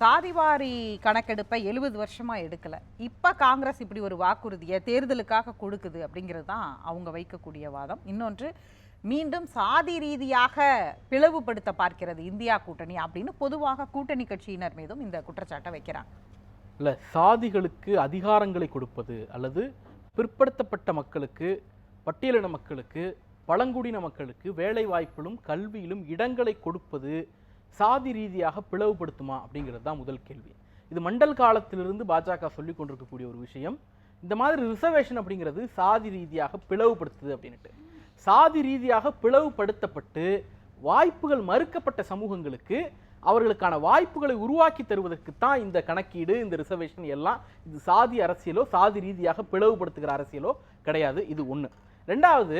சாதிவாரி கணக்கெடுப்பை எழுபது வருஷமாக எடுக்கலை. இப்போ காங்கிரஸ் இப்படி ஒரு வாக்குறுதியை தேர்தலுக்காக கொடுக்குது அப்படிங்கிறது தான் அவங்க வைக்கக்கூடிய வாதம். இன்னொன்று மீண்டும் சாதி ரீதியாக பிளவுபடுத்த பார்க்கிறது இந்தியா கூட்டணி அப்படின்னு பொதுவாக கூட்டணி கட்சியினர் மீதும் இந்த குற்றச்சாட்டை வைக்கிறாங்க. இல்லை சாதிகளுக்கு அதிகாரங்களை கொடுப்பது அல்லது பிற்படுத்தப்பட்ட மக்களுக்கு பட்டியலின மக்களுக்கு பழங்குடியின மக்களுக்கு வேலை வாய்ப்பிலும் கல்வியிலும் இடங்களை கொடுப்பது சாதி ரீதியாக பிளவுபடுத்துமா அப்படிங்கிறது தான் முதல் கேள்வி. இது மண்டல் காலத்திலிருந்து பாஜக சொல்லி கொண்டிருக்கக்கூடிய ஒரு விஷயம். இந்த மாதிரி ரிசர்வேஷன் அப்படிங்கிறது சாதி ரீதியாக பிளவுபடுத்துது அப்படின்ட்டு சாதி ரீதியாக பிளவுபடுத்தப்பட்டு வாய்ப்புகள் மறுக்கப்பட்ட சமூகங்களுக்கு அவர்களுக்கான வாய்ப்புகளை உருவாக்கி தருவதற்கு தான் இந்த கணக்கீடு இந்த ரிசர்வேஷன் எல்லாம் இது சாதி அரசியலோ சாதி ரீதியாக பிளவுபடுத்துகிற அரசியலோ கிடையாது. இது ஒன்று ரெண்டாவது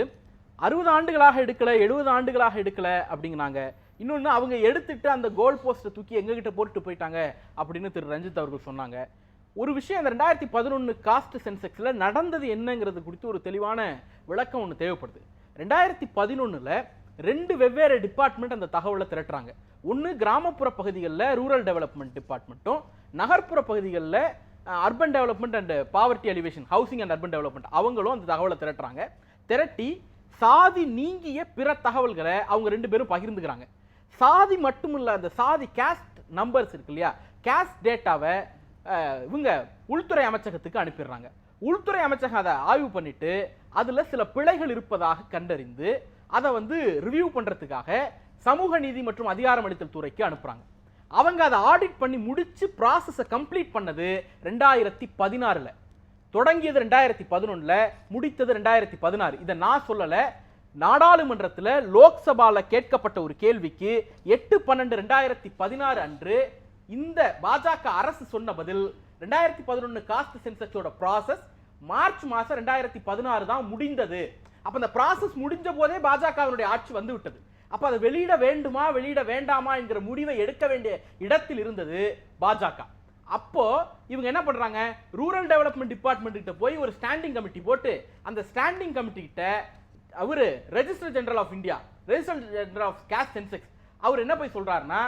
அறுபது ஆண்டுகளாக எடுக்கலை எழுபது ஆண்டுகளாக எடுக்கலை அப்படிங்கிறாங்க. இன்னொன்று அவங்க எடுத்துட்டு அந்த கோல் போஸ்ட்டை தூக்கி எங்ககிட்ட போட்டுட்டு போயிட்டாங்க அப்படின்னு திரு. ரஞ்சித் அவர்கள் சொன்னாங்க. ஒரு விஷயம் அந்த ரெண்டாயிரத்தி பதினொன்று காஸ்ட் சென்செக்ஸில் நடந்தது என்னங்கிறது குறித்து ஒரு தெளிவான விளக்கம் ஒன்று தேவைப்படுது. ரெண்டாயிரத்தி பதினொன்றில் ரெண்டு வெவ்வேறு டிபார்ட்மெண்ட் அந்த தகவலை திரட்டுறாங்க. ஒன்று கிராமப்புற பகுதிகளில் ரூரல் டெவலப்மெண்ட் டிபார்ட்மெண்ட்டும் நகர்ப்புற பகுதிகளில் urban development and poverty alleviation housing and urban development அவங்களும் அந்த தகவலை திரட்டுறாங்க. திரட்டி சாதி நீங்கிய பிற தகவல்களை அவங்க ரெண்டு பேரும் பகிர்ந்துக்கிறாங்க. சாதி மட்டும் இல்லை அந்த சாதி கேஸ்ட் நம்பர்ஸ் இருக்கு இல்லையா? கேஸ்ட் டேட்டாவை இவங்க உள்துறை அமைச்சகத்துக்கு அனுப்பிடுறாங்க. உள்துறை அமைச்சகம் அதை ஆய்வு பண்ணிட்டு அதில் சில பிழைகள் இருப்பதாக கண்டறிந்து அதை வந்து ரிவ்யூ பண்ணுறதுக்காக சமூக நீதி மற்றும் அதிகாரமளித்தல் துறைக்கு அனுப்புகிறாங்க அவங்க அதை ஆடிட் பண்ணி முடித்து ப்ராசஸை கம்ப்ளீட் பண்ணது ரெண்டாயிரத்தி பதினாறில். தொடங்கியது ரெண்டாயிரத்தி பதினொன்றில் முடித்தது ரெண்டாயிரத்தி பதினாறு. இதை நான் சொல்லலை. நாடாளுமன்றத்தில் லோக்சபால கேட்கப்பட்ட ஒரு கேள்விக்கு எட்டு பன்னெண்டு ரெண்டாயிரத்தி பதினாறு அன்று இந்த பாஜக அரசு சொன்ன பதில் ரெண்டாயிரத்தி பதினொன்று காஸ்ட் சென்சஸோட ப்ராசஸ் மார்ச் மாதம் ரெண்டாயிரத்தி பதினாறு தான் முடிந்தது. அப்போ அந்த ப்ராசஸ் முடிஞ்ச போதே பாஜகவினுடைய ஆட்சி வந்து விட்டது. அப்போ அதை வெளியிட வேண்டுமா வெளியிட வேண்டாமா என்கிற முடிவை எடுக்க வேண்டிய இடத்தில் இருந்தது பாஜக. அப்போ இவங்க என்ன பண்றாங்க? ரூரல் டெவலப்மெண்ட் டிபார்ட்மெண்ட் கிட்ட போய் ஒரு ஸ்டாண்டிங் கமிட்டி போட்டு அந்த ஸ்டாண்டிங் கமிட்டி கிட்ட அவர் register general of India register general of case Sensex அவர் என்ன போய் சொல்கிறாருன்னா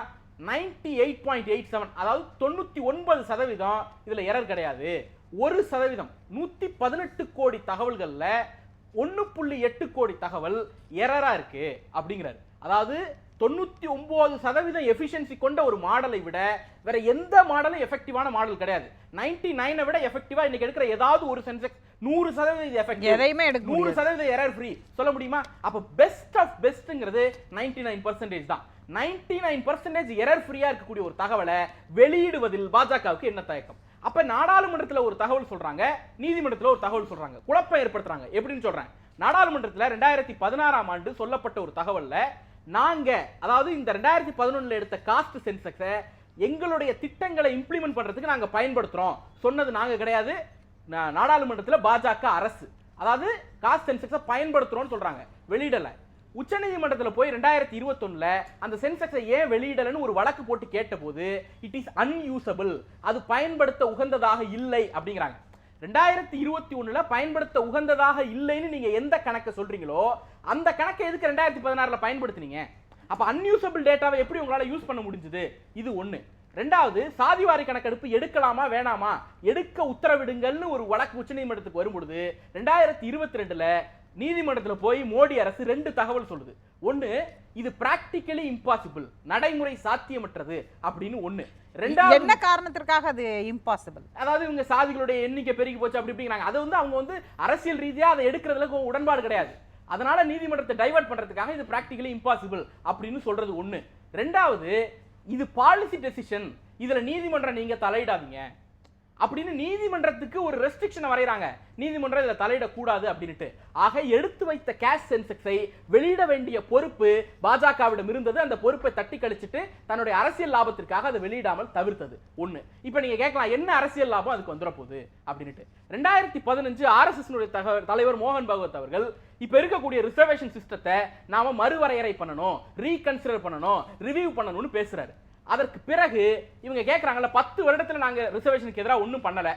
ninety eight point eight seven அதாவது தொண்ணூற்றி ஒன்பது சதவீதம் இதில் எரர் கிடையாது. ஒரு சதவீதம் நூற்றி பதினெட்டு கோடி தகவல்களில் ஒன்று புள்ளி எட்டு கோடி தகவல் எரராக இருக்கு அப்படிங்கிறாரு. அதாவது தொண்ணூற்றி ஒம்பது சதவீதம் எஃபிஷியன்சி கொண்ட ஒரு மாடலை விட வேற எந்த மாடலும் எஃபெக்டிவான மாடல் கிடையாது. நைன்டி நைனை விட எஃபெக்டிவாக இன்னைக்கு எடுக்கிற ஏதாவது ஒரு சென்செக்ஸ் நூறு சதவீதம் எஃபெக்டிவ் எதையுமே எடுக்க நூறு சதவீதம் எரர் ஃப்ரீ சொல்ல முடியுமா? அப்ப பெஸ்ட் ஆஃப் பெஸ்ட்ங்கிறது நைன்டி நைன் பர்சன்டேஜ் தான். நைன்டி நைன் பர்சன்டேஜ் எரர் ஃப்ரீயா இருக்கக்கூடிய ஒரு தகவலை வெளியிடுவதில் பாஜகவுக்கு என்ன தயக்கம்? அப்ப நாடாளுமன்றத்துல ஒரு தகவல் சொல்றாங்க நீதிமன்றத்துல ஒரு தகவல் சொல்றாங்க குழப்பம் ஏற்படுத்துறாங்க. எப்படின்னு சொல்றேன். நாடாளுமன்றத்துல ரெண்டாயிரத்தி பதினாறாம் ஆண்டு சொல்லப்பட்ட ஒரு தகவல்ல நாங்க அதாவது இந்த ரெண்டாயிரத்தி பதினொன்னுல எடுத்த காஸ்ட் சென்செக்ஸை எங்களுடைய திட்டங்களை இம்ப்ளிமெண்ட் பண்றதுக்கு நாங்க பயன்படுத்துறோம். சொன்னது நாங்க கிடையாது. நாடாளுமன்றத்தில் பாஜக அரசு. அதாவது காஸ்ட் சென்செக்ஸை பயன்படுத்துகிறோம்னு சொல்கிறாங்க வெளியிடலை. உச்சநீதிமன்றத்தில் போய் ரெண்டாயிரத்தி இருபத்தொன்னுல அந்த சென்செக்ஸை ஏன் வெளியிடலன்னு ஒரு வழக்கு போட்டு கேட்டபோது இட் இஸ் அன்யூசபிள் அது பயன்படுத்த உகந்ததாக இல்லை அப்படிங்கிறாங்க. ரெண்டாயிரத்தி இருபத்தி ஒன்றில் பயன்படுத்த உகந்ததாக இல்லைன்னு நீங்கள் எந்த கணக்கை சொல்கிறீங்களோ அந்த கணக்கை எதுக்கு ரெண்டாயிரத்தி பதினாறில் பயன்படுத்துனீங்க? அப்போ அன்யூசபிள் டேட்டாவை எப்படி உங்களால் யூஸ் பண்ண முடிஞ்சுது? இது ஒன்று ரெண்டாவது சாதிவாரி கணக்கெடுப்பு எடுக்கலாமா வேணாமா? எடுக்க உத்தரவிடுங்கள்னு ஒரு வழக்கு உச்சநீதிமன்றத்துக்கு வரும்பொழுது ரெண்டாயிரத்தி இருபத்தி ரெண்டுல நீதிமன்றத்துல போய் மோடி அரசு ரெண்டு தகவல் சொல்லுது. ஒண்ணு இது பிராக்டிக்கலி இம்பாசிபிள் நடைமுறை சாத்தியமற்றது அப்படின்னு ஒண்ணு. ரெண்டாவது என்ன காரணத்திற்காக அது இம்பாசிபிள் அதாவது இவங்க சாதிகளுடைய எண்ணிக்கை பெருகி போச்சு அப்படி இப்படிங்கிறாங்க. அது வந்து அவங்க வந்து அரசியல் ரீதியா அதை எடுக்கிறதுல உடன்பாடு கிடையாது. அதனால நீதிமன்றத்தை டைவர்ட் பண்றதுக்காக இது பிராக்டிகலி இம்பாசிபிள் அப்படின்னு சொல்றது ஒண்ணு. ரெண்டாவது இது பாலிசி டெசிஷன் இதுல நீதிமன்றம் நீங்க தலையிடாதீங்க. அப்படின்னு நீதிமன்றத்துக்கு ஒரு ரெஸ்ட்ரிக்ஷனை வரைகிறாங்க நீதிமன்றம் இதில் தலையிடக்கூடாது அப்படின்ட்டு ஆக எடுத்து வைத்த கேஷ் சென்செக்ஸை வெளியிட வேண்டிய பொறுப்பு பாஜகவிடம் இருந்தது. அந்த பொறுப்பை தட்டி கழிச்சிட்டு தன்னுடைய அரசியல் லாபத்திற்காக அதை வெளியிடாமல் தவிர்த்தது. ஒன்று இப்போ நீங்கள் கேட்கலாம் என்ன அரசியல் லாபம் அதுக்கு வந்துட போகுது? அப்படின்ட்டு ரெண்டாயிரத்தி பதினஞ்சு ஆர்எஸ்எஸ் தலைவர் மோகன் பகவத் அவர்கள் இப்போ இருக்கக்கூடிய ரிசர்வேஷன் சிஸ்டத்தை நாம மறுவரையறை பண்ணணும் ரீகன்சிடர் பண்ணணும் ரிவ்யூ பண்ணணும்னு பேசுறாரு. அதற்கு பிறகு இவங்க கேட்குறாங்கல்ல பத்து வருடத்தில் நாங்கள் ரிசர்வேஷனுக்கு எதிராக ஒன்றும் பண்ணல.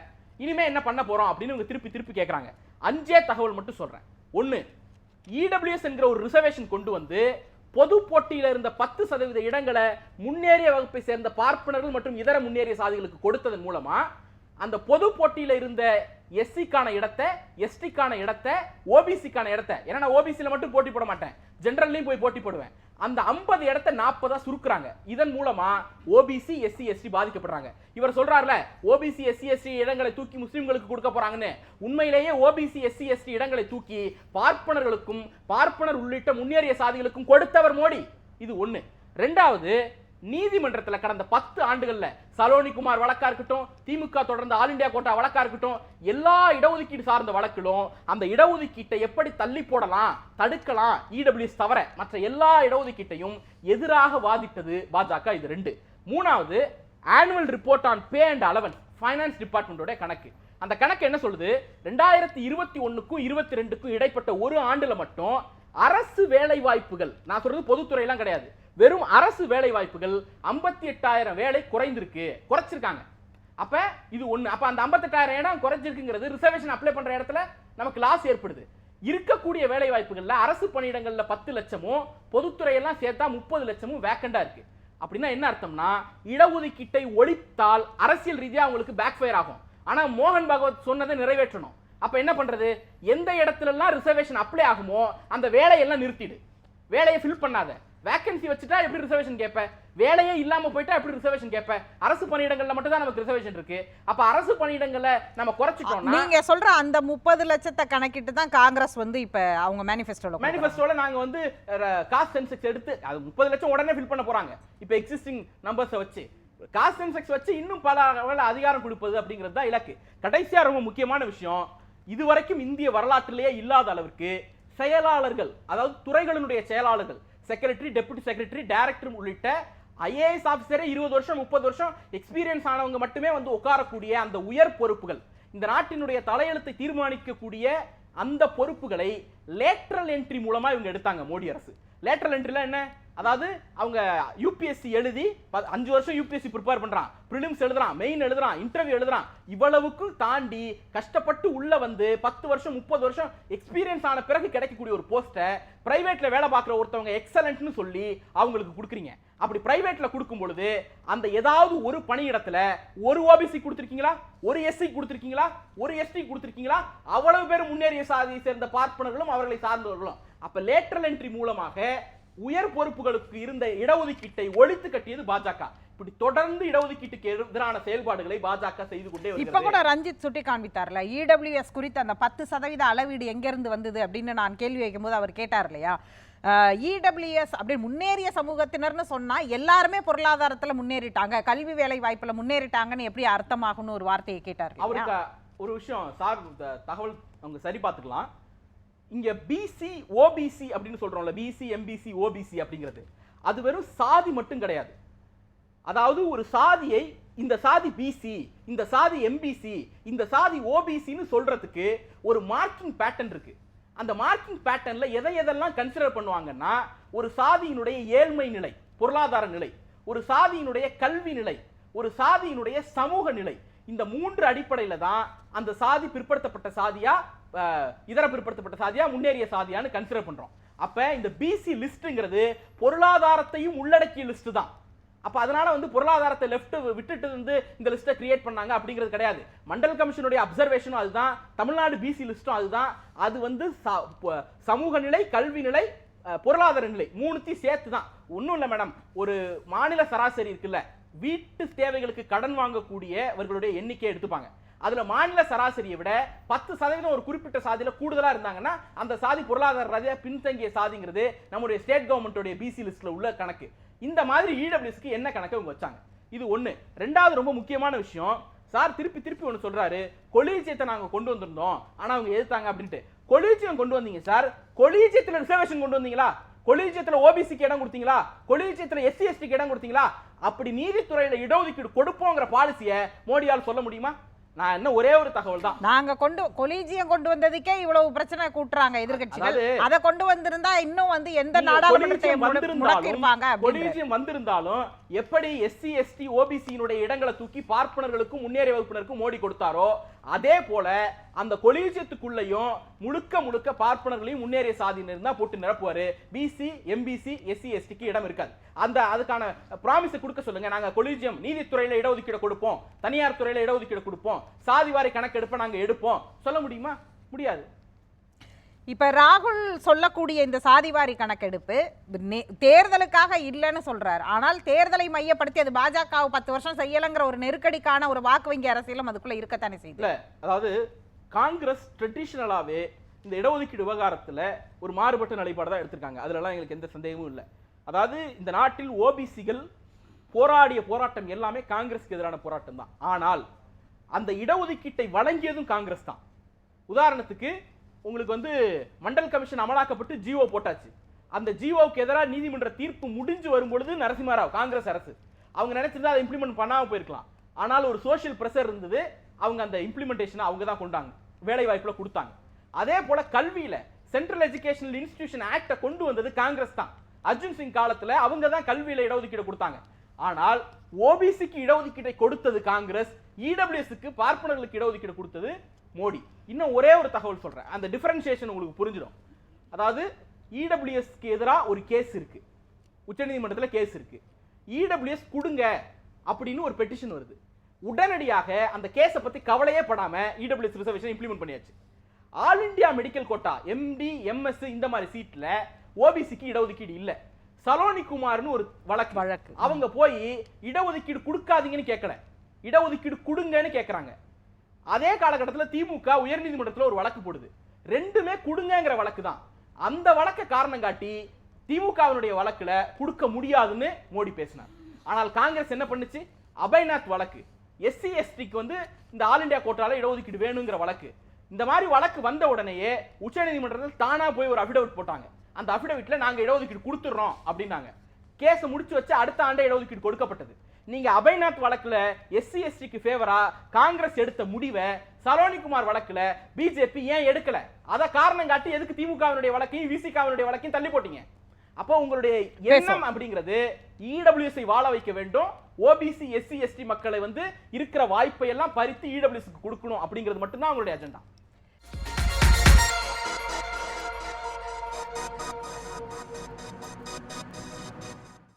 இனிமேல் என்ன பண்ண போகிறோம் அப்படின்னு இவங்க திருப்பி திருப்பி கேட்குறாங்க அஞ்சே தகவல் மட்டும் சொல்கிறேன் ஒன்று இடபிள்யூஎஸ் என்கிற ஒரு ரிசர்வேஷன் கொண்டு வந்து பொது போட்டியில் இருந்த பத்து சதவீத இடங்களை முன்னேறிய வகுப்பை சேர்ந்த பார்ப்பனர்கள் மற்றும் இதர முன்னேறிய சாதிகளுக்கு கொடுத்ததன் மூலமாக அந்த பொது போட்டியில் இருந்த எஸ்சிக்கான இடத்தை எஸ்டிக்கான இடத்தை ஓபிசிக்கான இடத்தை ஏன்னா நான் ஓபிசியில் மட்டும் போட்டி போட மாட்டேன். ஜென்ரல்லையும் போய் போட்டி போடுவேன். அந்த ஐம்பது இடத்த நாற்பதா சுருக்குறாங்க. இதன் மூலமா ஓபிசி எஸ்சி எஸ்டி பாதிக்கப்படுறாங்க. இவர் சொல்றாருல ஓபிசி எஸ்சி எஸ்டி இடங்களை தூக்கி முஸ்லிம்களுக்கு கொடுக்க போறாங்கன்னு. உண்மையிலேயே ஓபிசி எஸ்சி எஸ்டி இடங்களை தூக்கி பார்ப்பனர்களுக்கும் பார்ப்பனர் உள்ளிட்ட முன்னேறிய சாதிகளுக்கும் கொடுத்தவர் மோடி. இது ஒண்ணு. ரெண்டாவது நீதிமன்றத்தில் கடந்த பத்து ஆண்டுகளில் சலோனிகுமார் வழக்கா இருக்கட்டும் திமுக தொடர்ந்த ஆல் இந்தியா கோட்டா வழக்கா இருக்கட்டும் எல்லா இடஒதுக்கீடு சார்ந்த வழக்கிலும் அந்த இடஒதுக்கீட்டை எப்படி தள்ளி போடலாம் தடுக்கலாம் இடபிள்யூஎஸ் தவிர மற்ற எல்லா இடஒதுக்கீட்டையும் எதிராக வாதிட்டது பாஜக இது ரெண்டு. மூணாவது annual report on pay and allowance finance டிபார்ட்மெண்டோட கணக்கு. அந்த கணக்கு என்ன சொல்லுது? ரெண்டாயிரத்தி இருபத்தி ஒன்றுக்கும் இருபத்தி ரெண்டுக்கும் இடைப்பட்ட ஒரு ஆண்டில் மட்டும் அரசு வேலை வாய்ப்புகள் நான் சொல்றது பொதுத்துறையெல்லாம் கிடையாது வெறும் அரசு வேலை வாய்ப்புகள் ஐம்பத்தி எட்டாயிரம் வேலை குறைந்திருக்கு குறைச்சிருக்காங்க. அப்ப இது ஒண்ணு. அப்ப அந்த 58000 இடம் குறைஞ்சிருக்குங்கிறது ரிசர்வேஷன் அப்ளை பண்ற இடத்துல நமக்கு லாஸ் ஏற்படுது. இருக்கக்கூடிய வேலை வாய்ப்புகள்ல அரசு பணியிடங்கள்ல பத்து லட்சமும் பொதுத்துறையெல்லாம் சேர்த்தா முப்பது லட்சமும் வேக்கண்டா இருக்கு. அப்படின்னா என்ன அர்த்தம்னா இடஒதுக்கீட்டை ஒழித்தால் அரசியல் ரீதியாக அவங்களுக்கு பேக் ஃபயர் ஆகும். ஆனா மோகன் பகவத் சொன்னதை நிறைவேற்றணும். அப்ப என்ன பண்றது? எந்த இடத்துலலாம் ரிசர்வேஷன் அப்ளை ஆகுமோ அந்த வேலையெல்லாம் நிறுத்திடு. வேலையை ஃபில் பண்ணாத. வேகன்சி வச்சுட்டா எப்படி ரிசர்வேஷன் கேட்ப? வேலையே இல்லாம போயிட்டா எப்படி ரிசர்வேஷன் கேட்ப? அரசு பணியிடங்கள்ல மட்டும் தான் நமக்கு ரிசர்வேஷன் இருக்கு. அப்ப அரசு பணியிடங்களை நம்ம குறைச்சிட்டோம்னா நீங்க சொல்ற அந்த முப்பது லட்சத்தை கணக்கிட்டு தான் காங்கிரஸ் வந்து இப்ப அவங்க மேனிஃபெஸ்டோல மேனிஃபெஸ்டோல நாங்க வந்து காஸ்ட் சென்செக்ஸ் எடுத்து அது முப்பது லட்சம் உடனே ஃபில் பண்ண போறாங்க. இப்போ எக்ஸிஸ்டிங் நம்பர்ஸை வச்சு. காஸ்ட் சென்செக்ஸ் வச்சு இன்னும் பல அதிகாரம் கொடுப்பது அப்படிங்கிறது தான் இலக்கு. கடைசியா ரொம்ப முக்கியமான விஷயம் இதுவரைக்கும் இந்திய வரலாற்றிலேயே இல்லாத அளவிற்கு செயலாளர்கள் அதாவது துறைகளினுடைய செயலாளர்கள் செக்ரட்டரி டெபுட்டி செக்ரட்டரி டைரக்டர் உள்ளிட்ட ஐஏஎஸ் ஆஃபீஸரே இருபது வருஷம் முப்பது வருஷம் எக்ஸ்பீரியன்ஸ் ஆனவங்க மட்டுமே வந்து உட்காரக்கூடிய அந்த உயர் பொறுப்புகள். இந்த நாட்டினுடைய தலையெழுத்தை தீர்மானிக்கக்கூடிய அந்த பொறுப்புகளை லேட்ரல் என்ட்ரி மூலமா இவங்க எடுத்தாங்க மோடி அரசு. லேட்ரல் என்ட்ரிலாம் என்ன? அதாவது அவங்க யூபிஎஸ்சி எழுதி ப- அஞ்சு வருஷம் யூபிஎஸ்சி ப்ரிப்பேர் பண்றான். ப்ரிலிம்ஸ் எழுதுறான் மெயின் எழுதுறான் இன்டர்வியூ எழுதுறான். இவ்வளவுக்கும் தாண்டி கஷ்டப்பட்டு உள்ள வந்து பத்து வருஷம் முப்பது வருஷம் எக்ஸ்பீரியன்ஸ் ஆன பிறகு கிடைக்கக்கூடிய ஒரு போஸ்ட்டை பிரைவேட்ல வேலை பார்க்குற ஒருத்தவங்க எக்ஸலண்ட்னு சொல்லி அவங்களுக்கு கொடுக்குறீங்க. அப்படி பிரைவேட்ல கொடுக்கும் பொழுது அந்த ஏதாவது ஒரு பணியிடத்துல ஒரு ஓபிசி கொடுத்துருக்கீங்களா? ஒரு எஸ்சி கொடுத்துருக்கீங்களா? ஒரு எஸ்டி கொடுத்துருக்கீங்களா? அவ்வளவு பேர் முன்னேறிய சாதியை சேர்ந்த பார்ப்பனர்களும் அவர்களை சார்ந்தவர்களும். அப்ப லேட்டரல் என்ட்ரி மூலமாக உயர் பொறுப்புகளுக்கு இருந்த இடஒதுக்கீட்டை ஒழித்து கட்டியது பாஜக. இப்படி தொடர்ந்து இடஒதுக்கீட்டுக்கு எதிரான செயல்பாடுகளை பாஜக செய்து கொண்டே இப்ப கூட ரஞ்சித் சுட்டி காண்பித்தார்ல இடபிள்யூஎஸ் குறித்து அந்த பத்து சதவீத அளவீடு எங்க இருந்து வந்தது அப்படின்னு நான் கேள்வி வைக்கும்போது அவர் கேட்டார் இல்லையா? இடபிள்யூஎஸ் அப்படி முன்னேறிய சமூகத்தினர்னு சொன்னா எல்லாருமே பொருளாதாரத்துல முன்னேறிட்டாங்க கல்வி வேலை வாய்ப்புல முன்னேறிட்டாங்கன்னு எப்படி அர்த்தமாகும்னு ஒரு வார்த்தையை கேட்டார்? அவருக்கு ஒரு விஷயம் சார் தகவல் அவங்க சரி பார்த்துக்கலாம். இங்க பிசி ஓபிசி அப்படின்னு சொல்றோம்ல பிசி எம்பிசி ஓபிசி அப்படிங்கிறது. அது வெறும் சாதி மட்டும் கிடையாது. அதாவது ஒரு சாதியை இந்த சாதி பிசி இந்த சாதி எம்பிசி இந்த சாதி ஓபிசின்னு சொல்றதுக்கு ஒரு மார்க்கிங் பேட்டர்ன் இருக்கு. அந்த மார்க்கிங் பேட்டர்ன்ல எதை எதெல்லாம் கன்சிடர் பண்ணுவாங்கன்னா ஒரு சாதியினுடைய ஏழ்மை நிலை பொருளாதார நிலை ஒரு சாதியினுடைய கல்வி நிலை ஒரு சாதியினுடைய சமூக நிலை இந்த மூன்று அடிப்படையில் தான் அந்த சாதி பிற்படுத்தப்பட்ட சாதியா இதர பிற்படுத்தப்பட்ட சாதியா முன்னேறிய சாதியான்னு கன்சிடர் பண்றோம். அப்ப இந்த பிசி லிஸ்ட்ங்கிறது பொருளாதாரத்தையும் உள்ளடக்கிய லிஸ்ட் தான். அப்ப அதனால வந்து பொருளாதாரத்தை லெஃப்ட் விட்டுட்டு வந்து இந்த லிஸ்ட்டை கிரியேட் பண்ணாங்க அப்படிங்கிறது கிடையாது. மண்டல் கமிஷனுடைய அப்சர்வேஷனும் அதுதான். தமிழ்நாடு பிசி லிஸ்ட்டும் அதுதான். அது வந்து ச- சமூக நிலை கல்வி நிலை பொருளாதார நிலை மூணுத்தையும் சேர்த்து தான் ஒன்றும் இல்லை மேடம் ஒரு மாநில சராசரி இருக்குல்ல. வீட்டு தேவைகளுக்கு கடன் வாங்கக்கூடியவர்களுடைய எண்ணிக்கை எடுத்துப்பாங்க. அதுல மாநில சராசரியை விட பத்து சதவீதம் ஒரு குறிப்பிட்ட சாதியில கூடுதலா இருந்தாங்கன்னா அந்த சாதி பொருளாதார ரீதியாக பின்தங்கிய சாதிங்கிறது நம்முடைய ஸ்டேட் கவர்மெண்ட்டுடைய பிசி லிஸ்ட்ல உள்ள கணக்கு. இந்த மாதிரி இடபிள்யூஸ்க்கு என்ன கணக்கு இவங்க வச்சாங்க? இது ஒன்று ரெண்டாவது ரொம்ப முக்கியமான விஷயம் சார் திருப்பி திருப்பி ஒன்று சொல்றாரு கொலீஜியத்தை நாங்கள் கொண்டு வந்திருந்தோம் ஆனால் அவங்க எதிர்த்தாங்க அப்படின்ட்டு. கொலீஜியம் கொண்டு வந்தீங்க சார் கொலீஜியத்தில் ரிசர்வேஷன் கொண்டு வந்தீங்களா? கொலீஜியத்துல ஓபிசிக்கு இடம் கொடுத்தீங்களா? கொலீஜியத்துல எஸ்சி எஸ்டிக்கு இடம் கொடுத்தீங்களா? அப்படி நீதித்துறையில இடஒதுக்கீடு கொடுப்போங்கிற பாலிசியை மோடியால் சொல்ல முடியுமா? நான் என்ன ஒரே ஒரு தகவல் தான். நாங்க கொண்டு கொலீஜியம் கொண்டு வந்ததுக்கே இவ்வளவு பிரச்சனை கூட்டுறாங்க எதிர்க்கட்சிகள். அதாவது- அதை கொண்டு வந்திருந்தா இன்னும் வந்து எந்த நீங்க நாடாளுமன்றத்தை கொலீஜியம் முடக்கி வந்திருந்தாலும் இருப்பாங்க அப்படின்ற கொலீஜியம் வந்திருந்தாலும் எப்படி எஸ்சி எஸ்டி ஓபிசியினுடைய இடங்களை தூக்கி பார்ப்பனர்களுக்கும் முன்னேறிய வகுப்பினருக்கும் மோடி கொடுத்தாரோ அதே போல அந்த கொலீஜியத்துக்குள்ளேயும் முழுக்க முழுக்க பார்ப்பனர்களையும் முன்னேறிய சாதியினர் தான் போட்டு நிரப்புவாரு. பிசி எம்பிசி எஸ்சி எஸ்டிக்கு இடம் இருக்காது. அந்த அதுக்கான ப்ராமிஸ் கொடுக்க சொல்லுங்க. நாங்க கொலீஜியம் நீதித்துறையில இடஒதுக்கீடு கொடுப்போம். தனியார் துறையில இடஒதுக்கீடு கொடுப்போம். சாதிவாரி கணக்கெடுப்பை நாங்க எடுப்போம். சொல்ல முடியுமா? முடியாது. இப்ப ராகுல் சொல்லக்கூடிய இந்த சாதிவாரி கணக்கெடுப்பு தேர்தலுக்காக இல்லைன்னு சொல்றாரு. ஆனால் தேர்தலை மையப்படுத்தி அது பாஜக பத்து வருஷம் செய்யலைங்கிற ஒரு நெருக்கடிக்கான ஒரு வாக்கு வங்கி அரசியலும் அதுக்குள்ள இருக்கத்தானே செய்யுது. இல்ல அதாவது காங்கிரஸ் ட்ரெடிஷ்னலாவே இந்த இடஒதுக்கீடு விவகாரத்துல ஒரு மாறுபட்ட நிலைப்பாடு தான் எடுத்திருக்காங்க. அதுலலாம் எங்களுக்கு எந்த சந்தேகமும் இல்லை. அதாவது இந்த நாட்டில் ஓபிசிகள் போராடிய போராட்டம் எல்லாமே காங்கிரஸ்க்கு எதிரான போராட்டம் தான். ஆனால் அந்த இடஒதுக்கீட்டை வழங்கியதும் காங்கிரஸ் தான். உதாரணத்துக்கு உங்களுக்கு வந்து மண்டல் கமிஷன் அமலாக்கப்பட்டு ஜிஓ போட்டாச்சு. அந்த ஜிஓவுக்கு எதிராக நீதிமன்ற தீர்ப்பு முடிஞ்சு வரும்பொழுது நரசிம்மராவ் காங்கிரஸ் அரசு. அவங்க நினைச்சிருந்தா அதை இம்ப்ளிமெண்ட் பண்ணாமல் போயிருக்கலாம். ஆனால் ஒரு சோஷியல் ப்ரெஷர் இருந்தது. அவங்க அந்த இம்ப்ளிமெண்டேஷனை அவங்க தான் கொண்டாங்க. வேலை வாய்ப்பில் கொடுத்தாங்க. அதே போல கல்வியில் சென்ட்ரல் எஜுகேஷனல் இன்ஸ்டிடியூஷன் ஆக்டை கொண்டு வந்தது காங்கிரஸ் தான். அர்ஜுன் சிங் காலத்துல அவங்க தான் கல்வியில இடஒதுக்கீடு கொடுத்தாங்க. ஆனால் ஓபிசிக்கு இடஒதுக்கீட்டை கொடுத்தது காங்கிரஸ் இடபிள்யூஎஸ்க்கு பார்ப்பனர்களுக்கு இடஒதுக்கீடு கொடுத்தது மோடி. இன்னும் ஒரே ஒரு தகவல் சொல்றேன். அந்த டிஃபரன்சியேஷன் உங்களுக்கு புரிஞ்சிடும். அதாவது இடபிள்யூஎஸ்க்கு எதிராக ஒரு கேஸ் இருக்கு. உச்சநீதிமன்றத்தில் கேஸ் இருக்கு. இடபிள்யூஎஸ் கொடுங்க அப்படின்னு ஒரு பெட்டிஷன் வருது. உடனடியாக அந்த கேஸை பற்றி கவலையே படாமல் இடபிள்யூஎஸ் ரிசர்வேஷன் இம்ப்ளிமெண்ட் பண்ணியாச்சு. All India medical quota MD MS இந்த மாதிரி சீட்டில் ஓபிசிக்கு இடஒதுக்கீடு இல்ல. சலோனி குமார்னு ஒரு வழக்கு. வழக்கு. அவங்க போய் இடஒதுக்கீடு கொடுக்காதீங்கன்னு கேட்கல இடஒதுக்கீடு கொடுங்கன்னு கேட்கறாங்க அதே காலகட்டத்துல திமுக உயர்நீதிமன்றத்துல ஒரு வழக்கு போடுது. ரெண்டுமே கொடுங்கங்கிற வழக்கு தான் அந்த வழக்கை காரணம் காட்டி திமுகவினுடைய வழக்குல கொடுக்க முடியாதுன்னு மோடி பேசினார். ஆனால் காங்கிரஸ் என்ன பண்ணுச்சு? அபய்நாத் வழக்கு. எஸ்சி எஸ்டிக்கு வந்து இந்த ஆல் இந்தியா கோட்டால இடஒதுக்கீடு வேணுங்கிற வழக்கு. இந்த மாதிரி வழக்கு வந்த உடனேயே உச்சநீதிமன்றத்தில் தானா போய் ஒரு அபிடவிட் போட்டாங்க. அந்த அபிடவிட்ல நாங்க இடஒதுக்கீடு கொடுத்துறோம் அப்படின்னாங்க. கேஸை முடிச்சு வச்சு அடுத்த ஆண்டே இடஒதுக்கீடு கொடுக்கப்பட்டது. நீங்க அபய்நாத் வழக்குல எஸ்சி எஸ்டிக்கு ஃபேவரா காங்கிரஸ் எடுத்த முடிவை சரோனிகுமார் வழக்குல பிஜேபி ஏன் எடுக்கல? அத காரணம் காட்டி எதுக்கு திமுகவினுடைய வழக்கையும் விசிகாவினுடைய வழக்கையும் தள்ளி போட்டீங்க? அப்போ உங்களுடைய எண்ணம் அப்படிங்கிறது இடபிள்யூஎஸ்ஐ வாழ வைக்க வேண்டும். ஓபிசி எஸ்சி எஸ்டி மக்களை வந்து இருக்கிற வாய்ப்பை எல்லாம் பறித்து இடபிள்யூஎஸ்க்கு கொடுக்கணும் அப்படிங்கிறது மட்டும்தான் உங்களுடைய அஜெண்டா